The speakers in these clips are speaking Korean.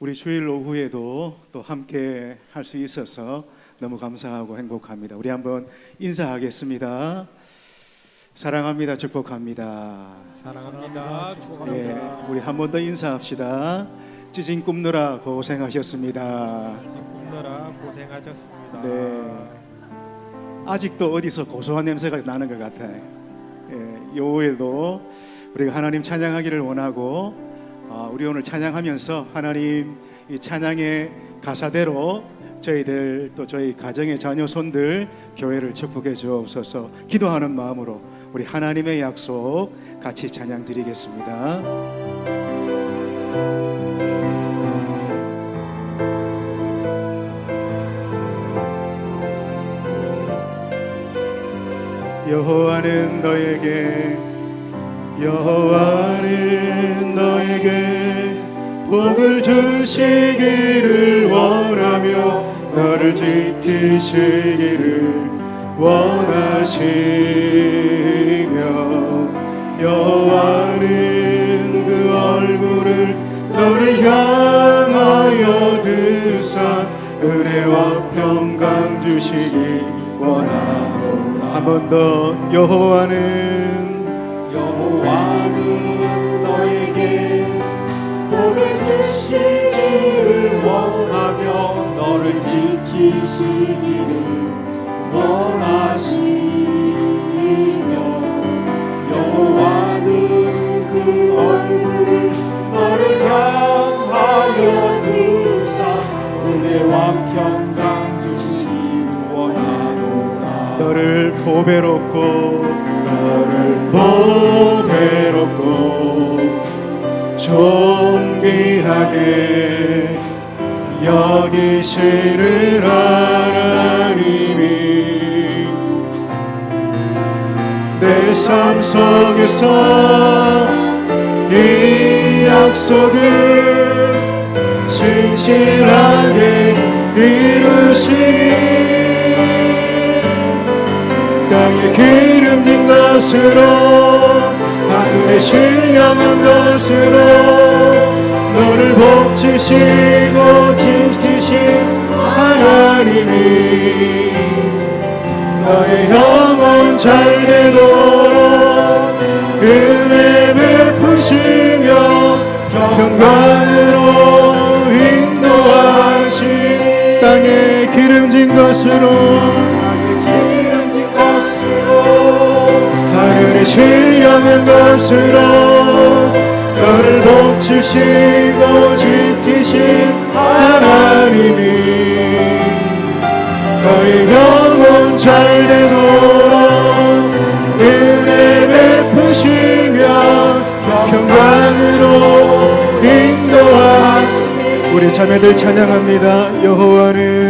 우리 주일 오후에도 또 함께 할 수 있어서 너무 감사하고 행복합니다. 우리 한번 인사하겠습니다. 사랑합니다. 축복합니다. 사랑합니다. 예, 축복합니다. 우리 한 번 더 인사합시다. 찌진 꿈느라 고생하셨습니다. 꿈느라 고생하셨습니다. 네. 아직도 어디서 고소한 냄새가 나는 것 같아요. 예, 요후에도 우리가 하나님 찬양하기를 원하고 아, 우리 오늘 찬양하면서 하나님 이 찬양의 가사대로 저희들 또 저희 가정의 자녀 손들 교회를 축복해 주옵소서 기도하는 마음으로 우리 하나님의 약속 같이 찬양 드리겠습니다. 여호와는 너에게 너에게 복을 주시기를 원하며 너를 지키시기를 원하시며 여호와는 그 얼굴을 너를 향하여 드사 은혜와 평강 주시기 원하노라. 한 번 더 여호와는 복을 주시기를 원하며 너를 지키시기를 원하시며 여호와는 그 얼굴을 너를 향하여 두사 은혜와 평강 주시기 원하노라. 너를 보배롭고 여기시는 하나님이 내삶 속에서 이 약속을 신실하게 이루시니 땅에 기름진 것으로 하늘에 신령한 것으로 너를 복주시고 지키신 하나님이 너의 영혼 잘 되도록 은혜 베푸시며 평강으로 인도하신 땅에 기름진 것으로 하늘에 신령한 것으로 너를 복주시고 지키신 하나님이 너의 영혼 잘 되도록 은혜 베푸시며 평강으로 인도하시 우리 자매들 찬양합니다. 여호와는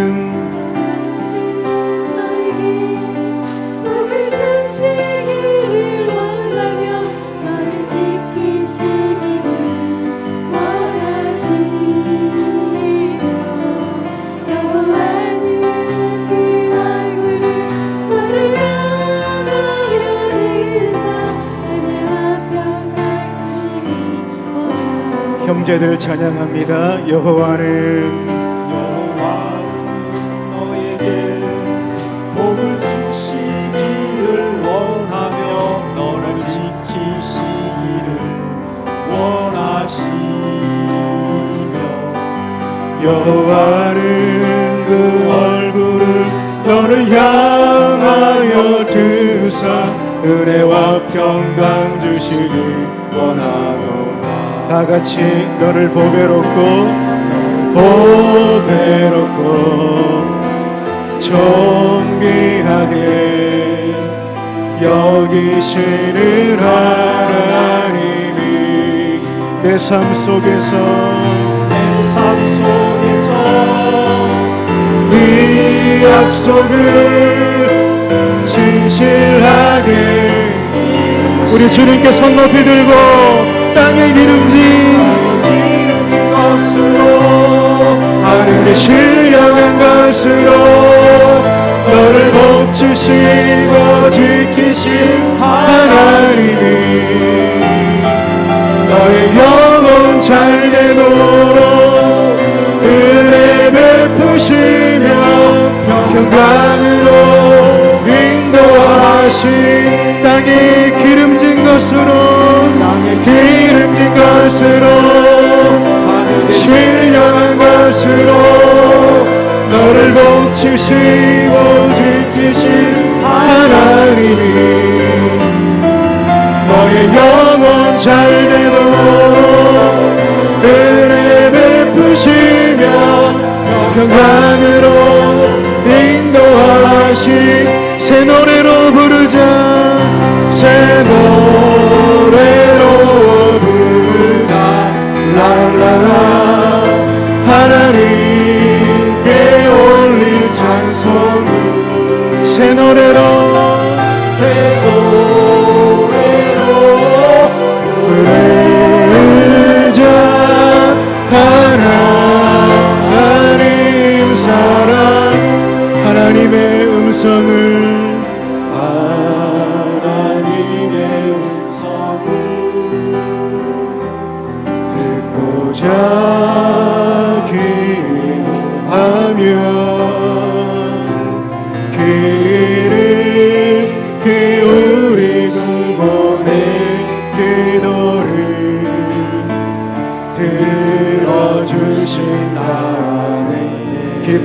형제들 찬양합니다. 여호와는 여호와는 너에게 복을 주시기를 원하며 너를 지키시기를 원하시며 여호와는 그 얼굴을 너를 향하여 드사 은혜와 평강 주시기 원하노라 다 같이 너를 보배롭고 보배롭고 존귀하게 여기시는 하나님이 내 삶 속에서 내 삶 속에서 이 약속을 진실하게 우리 주님께 손 높이 들고 땅의 기름진 것으로 하늘에 신령한 것으로 너를 목주시고 지키신 하나님이 너의 영혼 잘 되도록 은혜 베푸시며 평강으로 인도하신 땅에 기름진 것으로 기름진 것으로 신령한 것으로 너를 복치시고 지키신 하나님이. 너의 영원 잘되도록 은혜 베푸시며 영광으로 Senhor herói.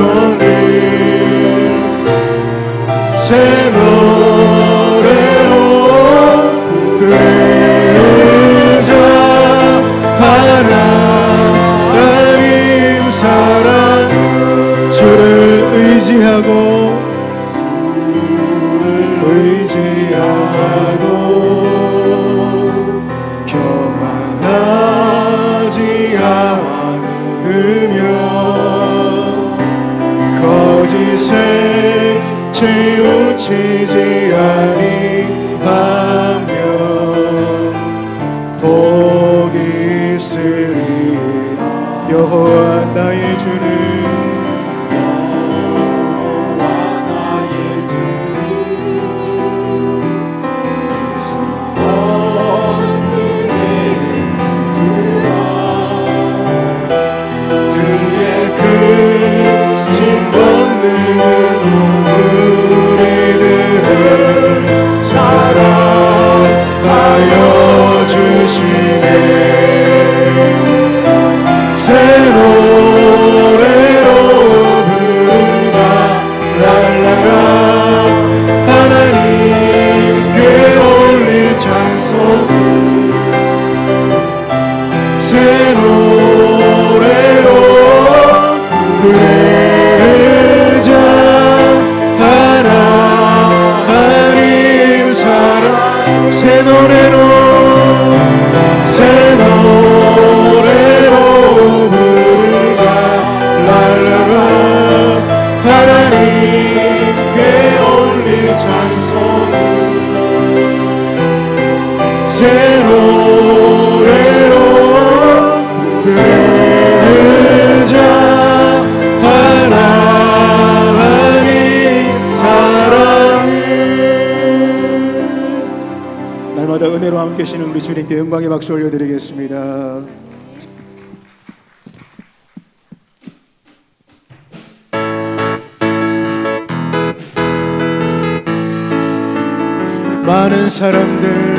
soul. 계시는 우리 주님께 영광의 박수 올려드리겠습니다. 많은 사람들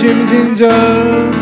자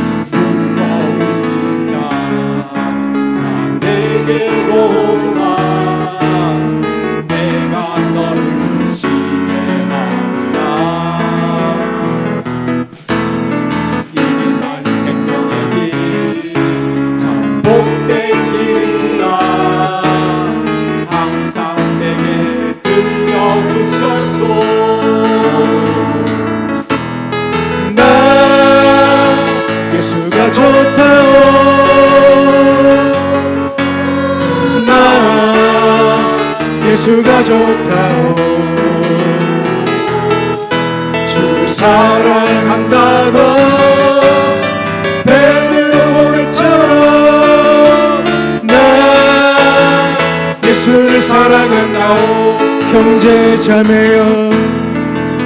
자매여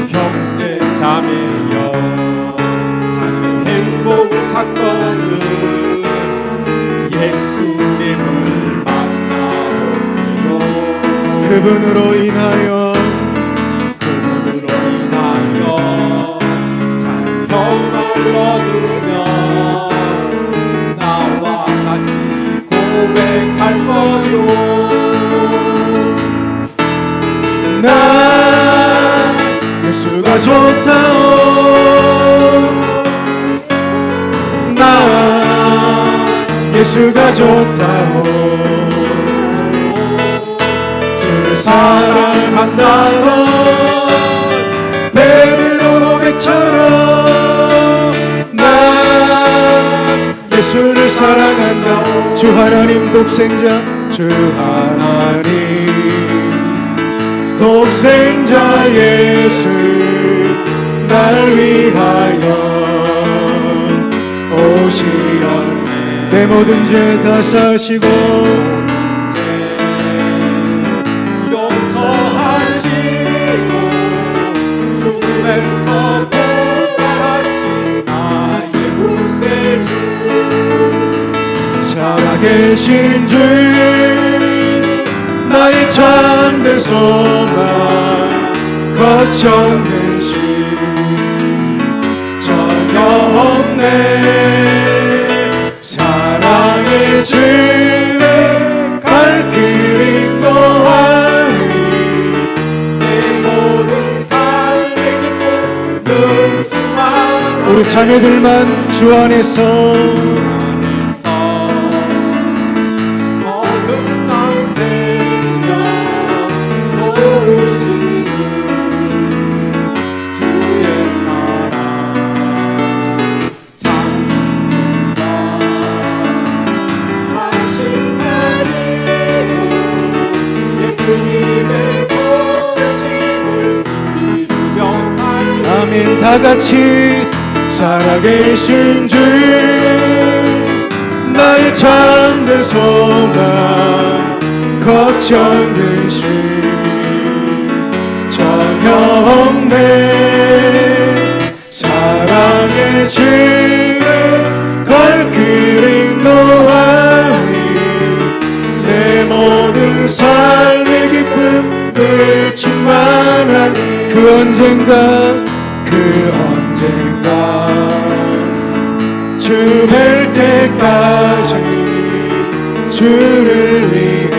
형제 자매여 참 행복을 찾거든. 예수님을 만나보세요. 그분으로 인하여 좋다오 주를 사랑한다고. 베드로 고백처럼 나 예수를 사랑한다. 주 하나님 독생자 주 하나님 독생자 예수 날 위하여 내 모든 죄 다 사시고 용서하시고 죽음에서 부활하신 나의 구세주 살아계신 주 나의 참된 소망 걱정된 시 전혀 없네 우리 자매들만 주 안에서. 다 같이 살아계신 주 나의 참된 소망 걱정된 시 전혀 없네. 사랑의 갈 길이 노하니 내 모든 삶의 기쁨 늘 충만한 그 언젠가 뵐 때까지 주를 위해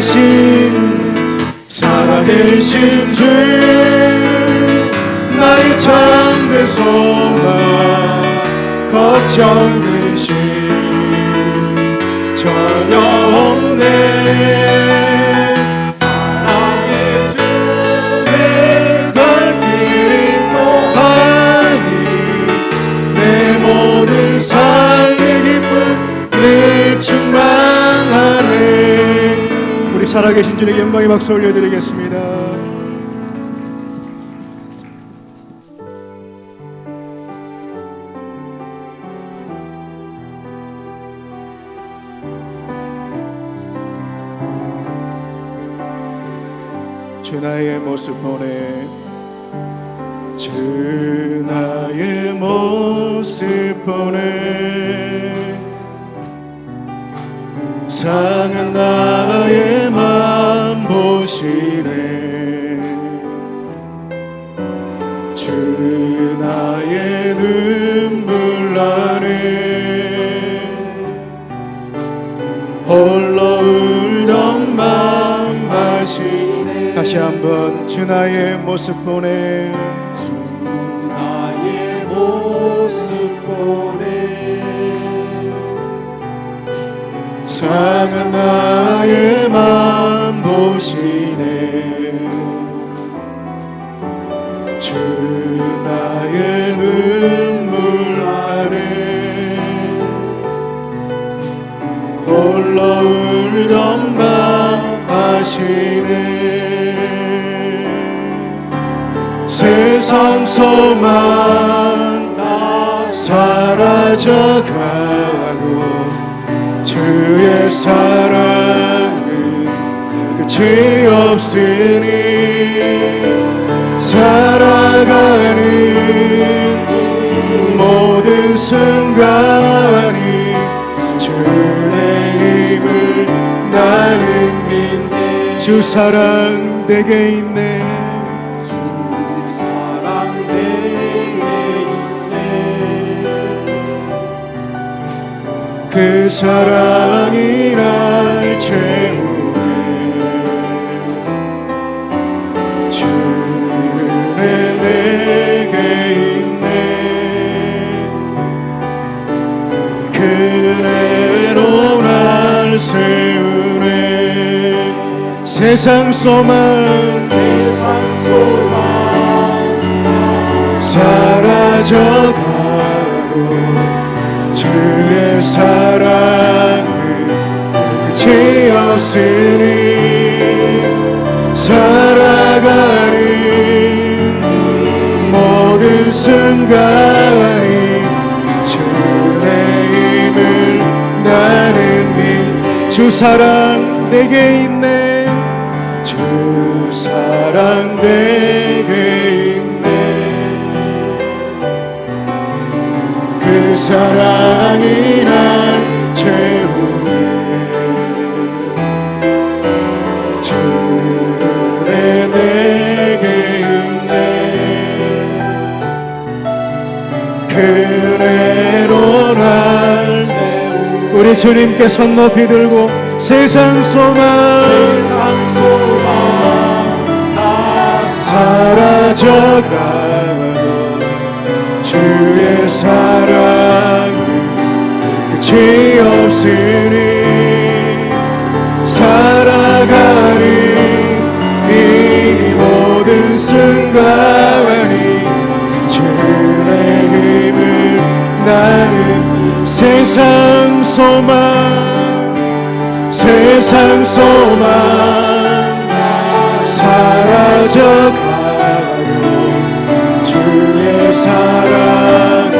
살아계신 살아계신 주 나의 참된 소망 걱정 근심 전혀 없네 살아계신 주님께 영광의 박수 올려드리겠습니다. 주 나의 모습 보내 다시 한번 주 나의 모습 보내. 나의 모습 보내. 상한 나의 맘 보시 나 사라져가고 주의 사랑은 끝이 없으니 살아가는 모든 순간이 주의 힘을 나는 믿네 주 사랑 내게 있네 그 사랑이 날 채우네. 주의 내게 있네. 그대로 날 세우네. 세상 소망. 세상 소망. 사라져가고 주의 사랑은 끝이 없으니 살아가는 모든 순간이 주의 힘을 나는 믿주 사랑 내게 있네 주 사랑 내게 우리 주님께 손 높이 들고 세상 소망 세상 소망 나 사라져가도 주의 사랑은 끝이 없으니 살아가는 이 모든 순간 소망 세상 소망 사라져가고 주의 사랑.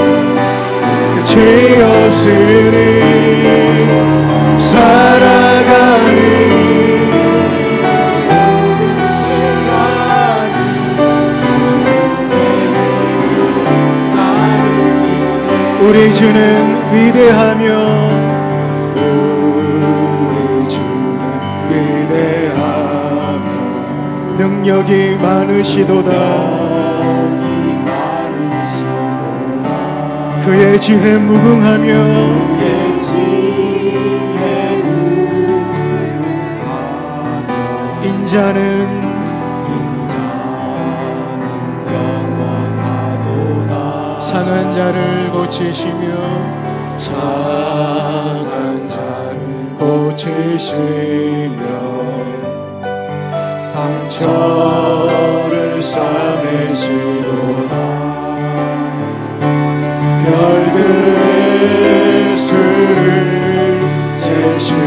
끝이 없으니 살아가는 우리 주는 위대하며 능력이 많으시도다. 그의 지혜 무궁하며 인자는 상한 자를 고치시며 상한 자를 고치시며 상처를 싸매시도다. 별들의 수를 세시며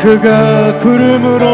그가 구름으로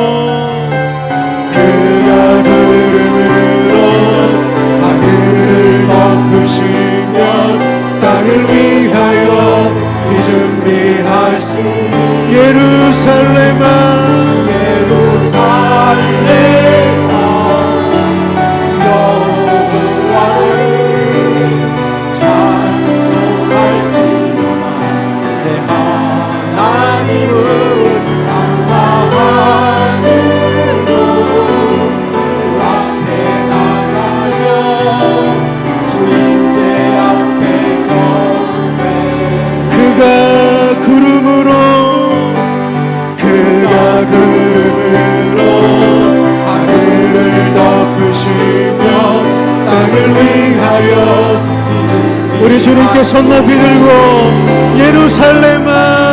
우리 주님께 손 높이 들고 예루살렘아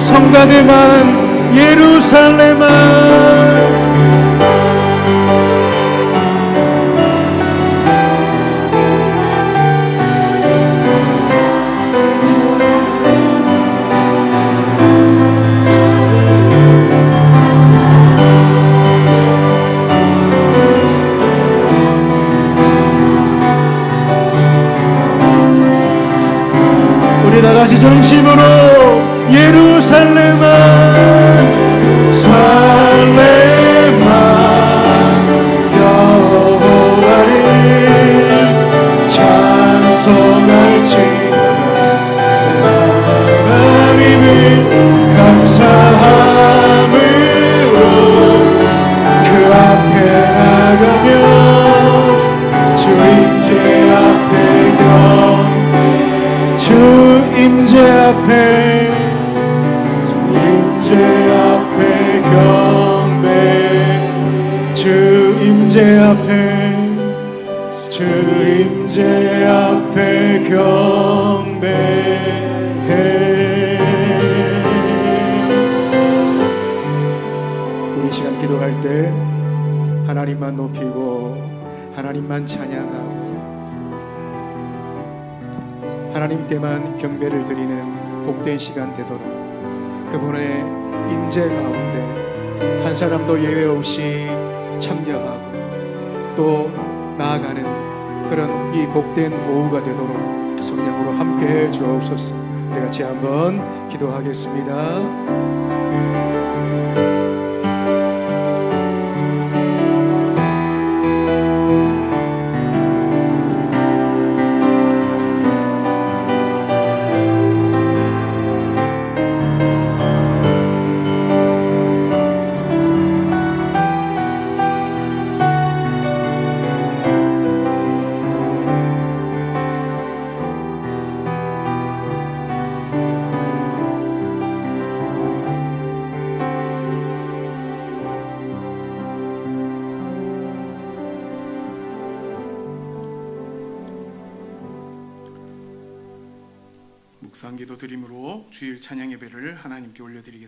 성가대만 예루살렘아 임재 앞에 주 임재 앞에 경배해. 우리 시간 기도할 때 하나님만 높이고 하나님만 찬양하고 하나님께만 경배를 드리는 복된 시간 되도록 그분의 임재 가운데 한 사람도 예외 없이 참여하고 또 나아가는 그런 이 복된 오후가 되도록 성령으로 함께 해 주옵소서. 우리 같이 한번 기도하겠습니다. 주일 찬양 예배를 하나님께 올려드리겠습니다.